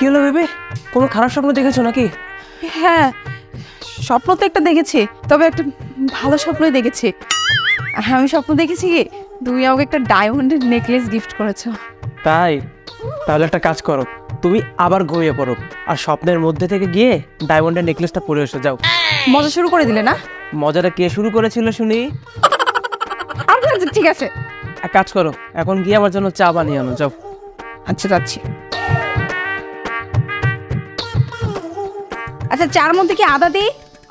কি হলো ভেবে? কোনো খারাপ স্বপ্ন দেখেছ নাকি? হ্যাঁ স্বপ্ন তো একটা দেখেছি তবে একটা ভালো স্বপ্নই দেখেছি। হ্যাঁ আমি স্বপ্ন দেখেছি কি? তুমি আমাকে একটা ডায়মন্ডের নেকলেস গিফট করেছ। তাই? তাহলে একটা কাজ করো তুমি আবার ঘুমিয়ে পড়ো আর স্বপ্নের মধ্যে থেকে গিয়ে ডায়মন্ডের নেকলেসটা পরে এসো যাও। মজা শুরু করে দিলে না? মজাটা কে শুরু করেছিল শুনি? আচ্ছা ঠিক আছে। এক কাজ করো এখন গিয়ে আমার জন্য চা বানিয়ে আনো যাও। আচ্ছা যাচ্ছি। আচ্ছা চার মধ্যে কি আদা দিই?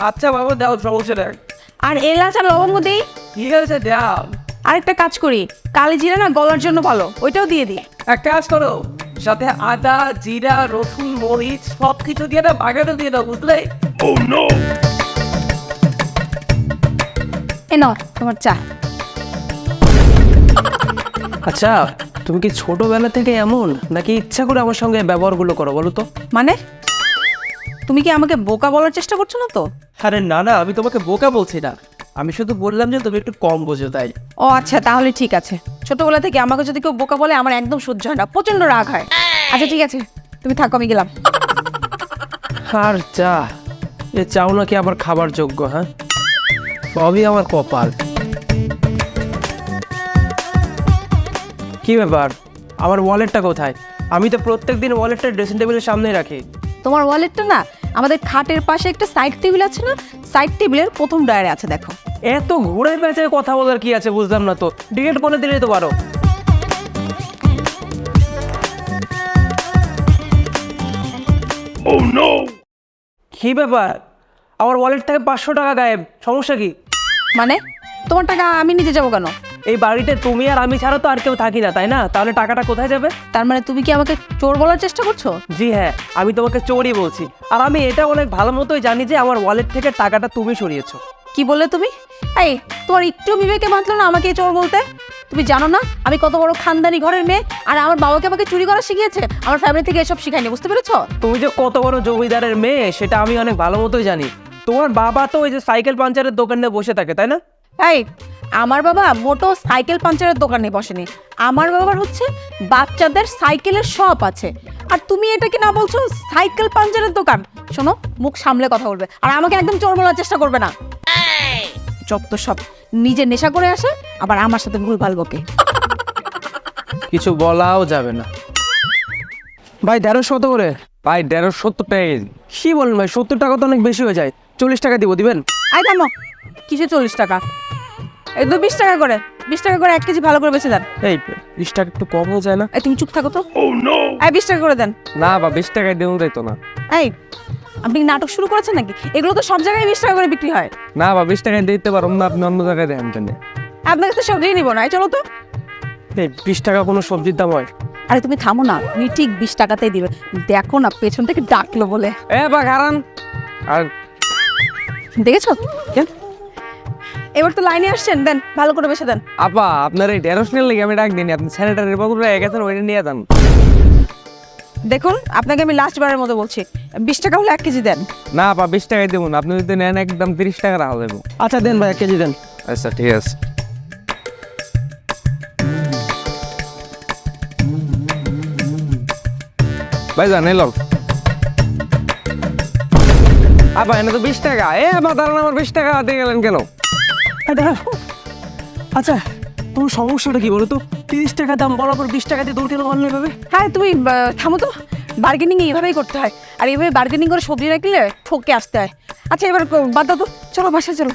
আচ্ছা বাবা দাও সমস্যা নেই আর এলাচ আর লবঙ্গ দিই? ঠিক আছে দাও। আরেকটা কাজ করি কালি জিরা না গলার জন্য ভালো ওইটাও দিয়ে দিই। এক কাজ করো সাথে আদা জিরা রসুন মরিচ সব কিছু দিয়ে না বাগানে দিয়ে দাও বুঝলে? এ নাও তোমার চা। আচ্ছা তুমি কি ছোটবেলা থেকে এমন নাকি ইচ্ছা করে আমার সঙ্গে ব্যবহারগুলো করো বলো তো? মানে? তুমি কি আমাকে বোকা বলার চেষ্টা করছ না তো? আরে না না আমি তোমাকে বোকা বলছি না। আমি শুধু বললাম যে তুমি একটু কম বোঝো তাই ও আচ্ছা তাহলে ঠিক আছে। ছোটবেলা থেকে আমাকে যদি কেউ বোকা বলে আমার একদম সহ্য হয় না প্রচণ্ড রাগ হয়। আচ্ছা ঠিক আছে তুমি থাকো আমি গেলাম। আর চা এ চাও নাকি আবার খাবার যোগ্য হ্যাঁ? সবই আমার কপাল। কি ব্যাপার? আমার ওয়ালেটটা কোথায়? আমি তো প্রত্যেকদিন ওয়ালেটটা ড্রেসিং টেবিলের সামনেই রাখি। তোমার ওয়ালেটটা না আমাদের খাটের পাশে একটা সাইড টেবিল আছে না? সাইড টেবিলের প্রথম ডায়ারে আছে দেখো। এত ঘুরে পেঁচে কথা বলার কি আছে বুঝলাম না তো। ডিলেট করে দিলে তো পারো। কি ব্যাপার? আমার ওয়ালেট থেকে পাঁচশো টাকা গায়েব। সমস্যা কি? মানে? তোমার টাকা আমি নিতে যাব কেন? এই বাড়িতে তুমি আর আমি ছাড়া তো আর কেউ থাকি না তাই না? তাহলে টাকাটা কোথায় যাবে? তার মানে তুমি কি আমাকে চোর বলার চেষ্টা করছ? জি হ্যাঁ আমি তোমাকে চোরই বলছি। আর আমি এটা অনেক ভালো মতোই জানি যে আমার ওয়ালেট থেকে টাকাটা তুমি সরিয়েছো। কি বললে তুমি? এই তোমার একটু বিবেকে বাঁধলো না আমাকে চোর বলতে? তুমি জানো না আমি কত বড় খানদানি ঘরের মেয়ে আর আমার বাবাকে আমাকে চুরি করা শিখিয়েছে আমার ফ্যামিলি থেকে এসব শিখায়নি বুঝতে পেরেছ? তুমি যে কত বড় জমিদারের মেয়ে সেটা আমি অনেক ভালো মতোই জানি। তোমার বাবা তো ওই যে সাইকেল পাঞ্চারের দোকানে বসে থাকে তাই না? এই আমার বাবা মোটো সাইকেল পাঞ্চারের দোকানে বসেনি। আমার বাবার হচ্ছে বাচ্চাদের সাইকেলের শপ আছে। আর তুমি এটা কি না বলছো সাইকেল পাঞ্চারের দোকান? শোনো মুখ সামলে কথা বলবে। আর আমাকে একদম চোর বলার চেষ্টা করবে না। যত সব। নিজে নেশা করে আসে আবার আমার সাথে ভুল ভালো বকে। কিছু বলাও যাবে না। ভাই দেড়শো কত করে? ভাই দেড়শো সত্তর টাকা কি বলেন ভাই সত্তর টাকা তো অনেক বেশি হয়ে যায়। চল্লিশ টাকা দিব দিবেন? আই থামো। কিসে চল্লিশ টাকা? এই তো বিশ টাকা করে বিশ টাকা করে এক কেজি ভালো করে বেছে দেন। এই বিশ টাকা একটু কম হয়ে যায় না? এই তুমি চুপ থাকো তো। এই বিশ টাকা করে দেন। না বা বিশ টাকায় দেওয়া যাইতো না। এই আপনি কি নাটক শুরু করেছেন নাকি? এগুলো তো সব জায়গায় বিশ টাকা করে বিক্রি হয়। না বা বিশ টাকায় দিতে পারো না আপনি অন্য জায়গায় দেন টেনে আপনার কাছে সবজিই নিবো না এই চলো তো। এই বিশ টাকা কোনো সবজির দাম হয়? আরে তুমি থামো না তুমি ঠিক বিশ টাকাতেই দিবে। দেখো না পেছন থেকে ডাকলো বলে। এ বা কারণ আর দেখেছ? কেন? এবার তো লাইনে আসছেন দেন ভালো করে বেছে দেন। আপা আপনার এই নিয়ে লেগে আমি ডাক দিইনি আপনি স্যানিটারি বদল হয়ে গেছেন ওইটা নিয়ে যান। দেখুন আপনাকে আমি লাস্ট বারের মতো বলছি বিশ টাকা হলে এক কেজি দেন। না আপা বিশ টাকায় দেবো না আপনি যদি নেন একদম তিরিশ টাকা রাখা দেবো। আচ্ছা দেন ভাই এক কেজি দেন। আচ্ছা ঠিক আছে। ভাই জান এলো আপা এনে তো বিশ টাকা এ আপা দাঁড়ান আমার বিশ টাকা দিয়ে গেলেন কেন। আচ্ছা তোমার সমস্যাটা কি বলো তো তিরিশ টাকা দাম বরাবর বিশ টাকা দিয়ে দৌড় কেন অনলাইন ভাবে হ্যাঁ তুমি থামো তো। বার্গেনিং এইভাবেই করতে হয়। আর এইভাবে বার্গেনিং করে সবজি রাখলে ঠকে আসতে হয়। আচ্ছা এবার বাদ দাও তো। চলো বাসা চলো।